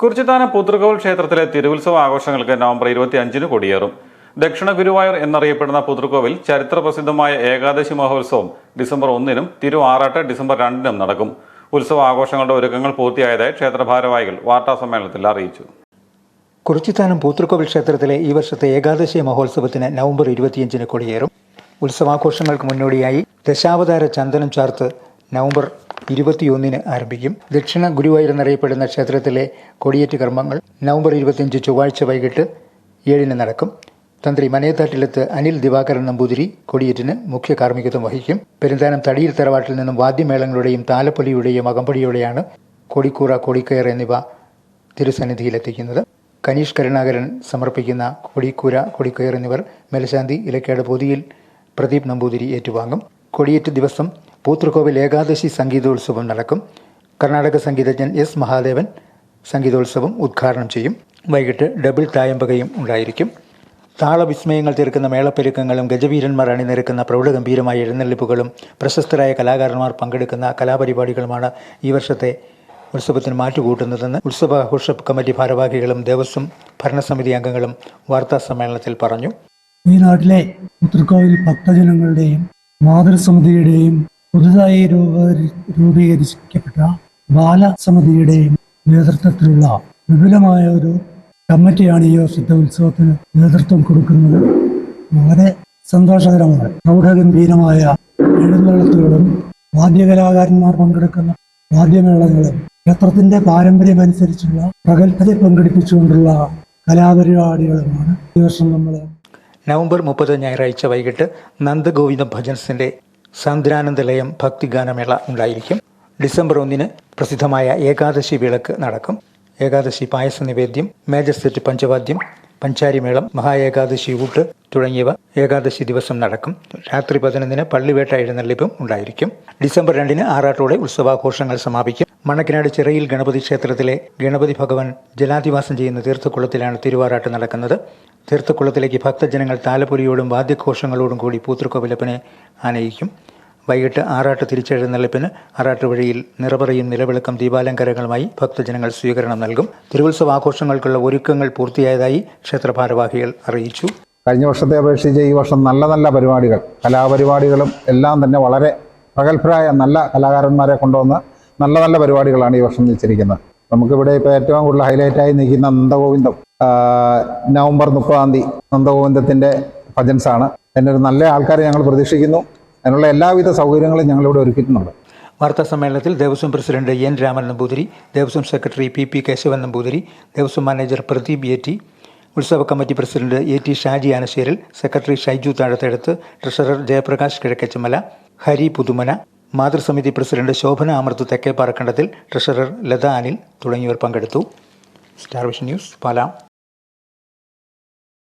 കുറിച്ചിത്താനം പുതൃകോൽ ക്ഷേത്രത്തിലെ തിരുവുത്സവ ആഘോഷങ്ങൾക്ക് നവംബർ ഇരുപത്തി അഞ്ചിന് കൊടിയേറും. ദക്ഷിണ ഗുരുവായൂർ എന്നറിയപ്പെടുന്ന പുതൃകോവിൽ ചരിത്ര പ്രസിദ്ധമായ ഏകാദശി മഹോത്സവം ഡിസംബർ ഒന്നിനും തിരു ആറാട്ട് ഡിസംബർ രണ്ടിനും നടക്കും. ഉത്സവ ആഘോഷങ്ങളുടെ ഒരുക്കങ്ങൾ പൂർത്തിയായതായി ക്ഷേത്ര ഭാരവാഹികൾ വാർത്താ സമ്മേളനത്തിൽ അറിയിച്ചു. കുറിച്ചിത്താനം പൂത്തൃക്കോവിൽ ക്ഷേത്രത്തിലെ ഈ വർഷത്തെ ഏകാദശി മഹോത്സവത്തിന് നവംബർ ഇരുപത്തിയഞ്ചിന് കൊടിയേറും. ഉത്സവാഘോഷങ്ങൾക്ക് മുന്നോടിയായി ദശാവതാര ചന്ദനം ചാർത്ത് നവംബർ ഇരുപത്തിയൊന്നിന് ആരംഭിക്കും. ദക്ഷിണ ഗുരുവായൂർ എന്നറിയപ്പെടുന്ന ക്ഷേത്രത്തിലെ കൊടിയേറ്റ് കർമ്മങ്ങൾ നവംബർ ഇരുപത്തിയഞ്ച് ചൊവ്വാഴ്ച വൈകിട്ട് ഏഴിന് നടക്കും. തന്ത്രി മനയത്താട്ടിലെത്ത് അനിൽ ദിവാകരൻ നമ്പൂതിരി കൊടിയേറ്റിന് മുഖ്യ കാർമ്മികത്വം വഹിക്കും. പെരുന്താനം തടിയിൽ തറവാട്ടിൽ നിന്നും വാദ്യമേളങ്ങളുടെയും താലപ്പൊലിയുടെയും അകമ്പടിയോടെയാണ് കൊടിക്കൂറ കൊടിക്കയർ എന്നിവ തിരുസന്നിധിയിലെത്തിക്കുന്നത്. കനീഷ് കരുണാകരൻ സമർപ്പിക്കുന്ന കൊടിക്കൂര കൊടിക്കയർ എന്നിവർ മേലശാന്തി ഇലക്കാട് പൊതിയിൽ പ്രദീപ് നമ്പൂതിരി ഏറ്റുവാങ്ങും. കൊടിയേറ്റ് ദിവസം പൂത്തൃക്കോവിൽ ഏകാദശി സംഗീതോത്സവം നടക്കും. കർണാടക സംഗീതജ്ഞൻ എസ് മഹാദേവൻ സംഗീതോത്സവം ഉദ്ഘാടനം ചെയ്യും. വൈകിട്ട് ഡബിൾ തായമ്പകയും ഉണ്ടായിരിക്കും. താളവിസ്മയങ്ങൾ തീർക്കുന്ന മേളപ്പെരുക്കങ്ങളും ഗജവീരന്മാർ അണിനിരക്കുന്ന പ്രൗഢഗംഭീരമായ എഴുന്നള്ളിപ്പുകളും പ്രശസ്തരായ കലാകാരന്മാർ പങ്കെടുക്കുന്ന കലാപരിപാടികളുമാണ് ഈ വർഷത്തെ ഉത്സവത്തിന് മാറ്റുകൂട്ടുന്നതെന്ന് ഉത്സവാഘോഷ കമ്മിറ്റി ഭാരവാഹികളും ദേവസ്വം ഭരണസമിതി അംഗങ്ങളും വാർത്താ സമ്മേളനത്തിൽ പറഞ്ഞു. ഈ നാട്ടിലെ ഉത്തരക്കോവിൽ ഭക്തജനങ്ങളുടെയും മാതൃസമിതിയുടെയും പുതുതായി രൂപ- രൂപീകരിക്കപ്പെട്ട ബാലസമിതിയുടെയും നേതൃത്വത്തിലുള്ള വിപുലമായ ഒരു കമ്മിറ്റിയാണ് ഈ വർഷത്തെ ഉത്സവത്തിന് നേതൃത്വം കൊടുക്കുന്നത്. വളരെ സന്തോഷകരമാണ്. പ്രൗഢഗംഭീരമായ എഴുന്നള്ളത്തുകളും വാദ്യകലാകാരന്മാർ പങ്കെടുക്കുന്ന വാദ്യമേളങ്ങളും ക്ഷേത്രത്തിന്റെ പാരമ്പര്യമനുസരിച്ചുള്ള പ്രഗത്ഭരെ പങ്കെടുപ്പിച്ചുകൊണ്ടുള്ള കലാപരിപാടികളുമാണ്. ഈ വർഷം നമ്മൾ നവംബർ മുപ്പത് ഞായറാഴ്ച വൈകിട്ട് നന്ദഗോവിന്ദ ഭജൻസിന്റെ സാന്ദ്രാനന്ദലയം ഭക്തിഗാനമേള ഉണ്ടായിരിക്കും. ഡിസംബർ ഒന്നിന് പ്രസിദ്ധമായ ഏകാദശി വിളക്ക് നടക്കും. ഏകാദശി പായസ നിവേദ്യം മേജർ സെറ്റ് പഞ്ചവാദ്യം പഞ്ചാരിമേളം മഹാ ഏകാദശി ഊട്ട് തുടങ്ങിയവ ഏകാദശി ദിവസം നടക്കും. രാത്രി പതിനൊന്നിന് പള്ളിവേട്ട എഴുന്നള്ളിപ്പും ഉണ്ടായിരിക്കും. ഡിസംബർ രണ്ടിന് ആറാട്ടോടെ ഉത്സവാഘോഷങ്ങൾ സമാപിക്കും. മണക്കനാട് ചിറയിൽ ഗണപതി ക്ഷേത്രത്തിലെ ഗണപതി ഭഗവാൻ ജലാധിവാസം ചെയ്യുന്ന തീർത്ഥക്കുളത്തിലാണ് തിരുവാറാട്ട് നടക്കുന്നത്. തീർത്ഥക്കുളത്തിലേക്ക് ഭക്തജനങ്ങൾ താലപ്പൊലിയോടും വാദ്യഘോഷങ്ങളോടും കൂടി പൂത്തൃക്കോവിലപ്പനെ ആനയിക്കും. വൈകിട്ട് ആറാട്ട് തിരിച്ചെഴുന്നള്ളിപ്പിന് ആറാട്ട് വഴിയിൽ നിറപറയും നിലവിളക്കം ദീപാലങ്കാരങ്ങളുമായി ഭക്തജനങ്ങൾ സ്വീകരണം നൽകും. തിരുവുത്സവ ആഘോഷങ്ങൾക്കുള്ള ഒരുക്കങ്ങൾ പൂർത്തിയായതായി ക്ഷേത്രഭാരവാഹികൾ അറിയിച്ചു. കഴിഞ്ഞ വർഷത്തെ അപേക്ഷിച്ച് ഈ വർഷം നല്ല നല്ല പരിപാടികൾ കലാപരിപാടികളും എല്ലാം തന്നെ വളരെ പ്രഗത്ഭരായ നല്ല കലാകാരന്മാരെ കൊണ്ടുവന്ന് നല്ല നല്ല പരിപാടികളാണ് ഈ വർഷം വെച്ചിരിക്കുന്നത് നമുക്കിവിടെ ഇപ്പോൾ ഏറ്റവും കൂടുതൽ ഹൈലൈറ്റായി നിൽക്കുന്ന നന്ദഗോവിന്ദം. നവംബർ മുപ്പതാം തീയതി നന്ദഗോവിന്ദത്തിന്റെ ഭജൻസാണ്. അതിനൊരു നല്ല ആൾക്കാരെ ഞങ്ങൾ പ്രതീക്ഷിക്കുന്നു. അതിനുള്ള എല്ലാവിധ സൗകര്യങ്ങളും ഞങ്ങളിവിടെ ഒരുക്കിയിട്ടുണ്ട്. വാർത്താ സമ്മേളനത്തിൽ Devaswom president N Raman Namboothiri Devaswom secretary P P Keshavan Namboothiri Devaswom manager Pradeep A T ഉത്സവ committee president A T Shaji Anasseril secretary Shaiju Thazhatheduthu treasurer Jayaprakash Kizhakkachamala Hari Puthumana മാതൃസമിതി president Shobhana Amrit Thekke Parakkandathil treasurer Latha Anil തുടങ്ങിയവർ പങ്കെടുത്തു. Star vision news പാലാം.